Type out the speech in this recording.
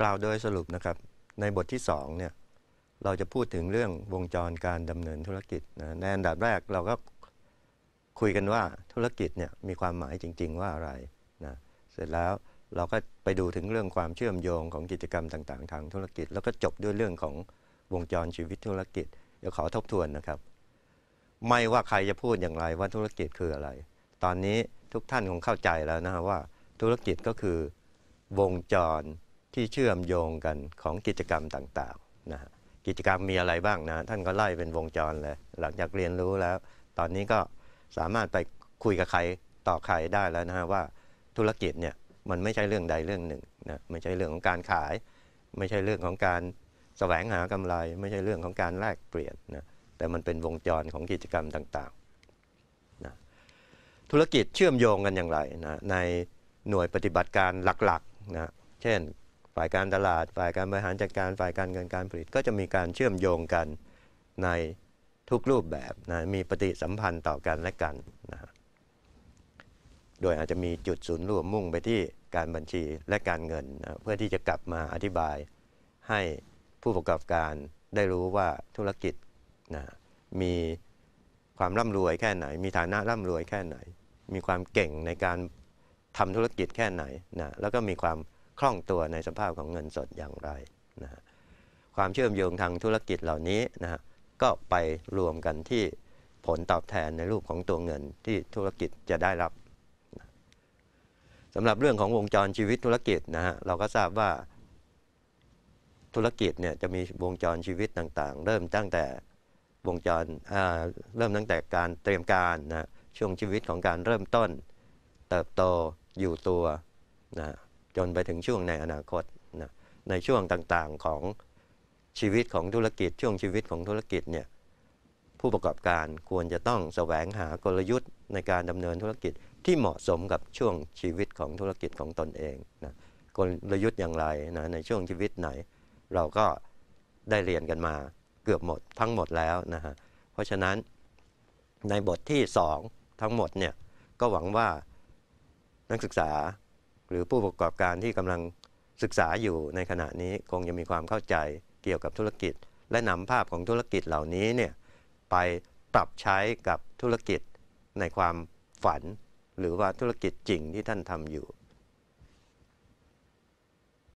กล่าวโดยสรุปนะครับ ในบทที่สองเนี่ยเราจะพูดถึงเรื่องวงจรการดำเนินธุรกิจนะในอันดับแรกเราก็คุยกันว่าธุรกิจเนี่ยมีความหมายจริง ๆ ว่าอะไรนะเสร็จแล้วเราก็ไปดูถึงเรื่องความเชื่อมโยงของกิจกรรมต่าง ๆ ทางธุรกิจ แล้วก็จบด้วยเรื่องของวงจรชีวิตธุรกิจเดี๋ยวขอทบทวนนะครับ ไม่ว่าใครจะพูดอย่างไรว่าธุรกิจคืออะไร ตอนนี้ทุกท่านคงเข้าใจแล้วนะฮะว่าธุรกิจก็คือวงจร ที่เชื่อมโยงกันของกิจกรรมต่างๆนะฮะกิจกรรมมีอะไรบ้างนะท่านก็ไล่เป็นวงจรเลย หลังจากเรียนรู้แล้ว ตอนนี้ก็สามารถไปคุยกับใครต่อใครได้แล้วนะฮะว่าธุรกิจเนี่ยมันไม่ใช่เรื่องใดเรื่องหนึ่งนะไม่ใช่เรื่องของการขาย ไม่ใช่เรื่องของการแสวงหากำไร ไม่ใช่เรื่องของการแลกเปลี่ยนนะแต่มันเป็นวงจรของกิจกรรมต่างๆนะธุรกิจเชื่อมโยงกันอย่างไรนะในหน่วยปฏิบัติการหลักๆนะเช่น ฝ่ายการตลาด ฝ่ายการบริหารจัดการฝ่ายการเงินการผลิต ก็จะมีการเชื่อมโยงกันในทุกรูปแบบนะมีปฏิสัมพันธ์ต่อกันและกันนะฮะโดยอาจจะมีจุดศูนย์รวมมุ่งไปที่การบัญชีและการเงินนะเพื่อที่จะกลับมาอธิบายให้ผู้ประกอบการได้รู้ว่าธุรกิจนะมีความร่ำรวยแค่ไหน มีฐานะร่ำรวยแค่ไหน มีความเก่งในการทำธุรกิจแค่ไหนนะแล้วก็มีความ คล่องตัวในสภาพของเงินสดอย่างไรนะความเชื่อมโยงทางธุรกิจเหล่านี้นะก็ไปรวมกันที่ผลตอบแทนในรูปของตัวเงินที่ธุรกิจจะได้รับนะสำหรับเรื่องของวงจรชีวิตธุรกิจนะฮะเราก็ทราบว่าธุรกิจเนี่ยจะมีวงจรชีวิตต่างๆ เริ่มตั้งแต่วงจรเริ่มตั้งแต่การเตรียมการนะช่วงชีวิตของการเริ่มต้น เติบโตอยู่ตัวนะ จนไปถึงช่วงในอนาคตนะในช่วงต่างๆของชีวิตของธุรกิจ ช่วงชีวิตของธุรกิจเนี่ยผู้ประกอบการควรจะต้องแสวงหากลยุทธ์ในการดำเนินธุรกิจที่เหมาะสมกับช่วงชีวิตของธุรกิจของตนเองนะกลยุทธ์อย่างไรนะในช่วงชีวิตไหน เราก็ได้เรียนกันมาเกือบหมดทั้งหมดแล้วนะฮะเพราะฉะนั้นในบทที่ 2 ทั้งหมดเนี่ยก็หวังว่านักศึกษา หรือผู้ประกอบการที่กำลังศึกษาอยู่ในขณะนี้คงจะมีความเข้าใจเกี่ยวกับธุรกิจ และนำภาพของธุรกิจเหล่านี้เนี่ยไปปรับใช้กับธุรกิจในความฝัน หรือว่าธุรกิจจริงที่ท่านทำอยู่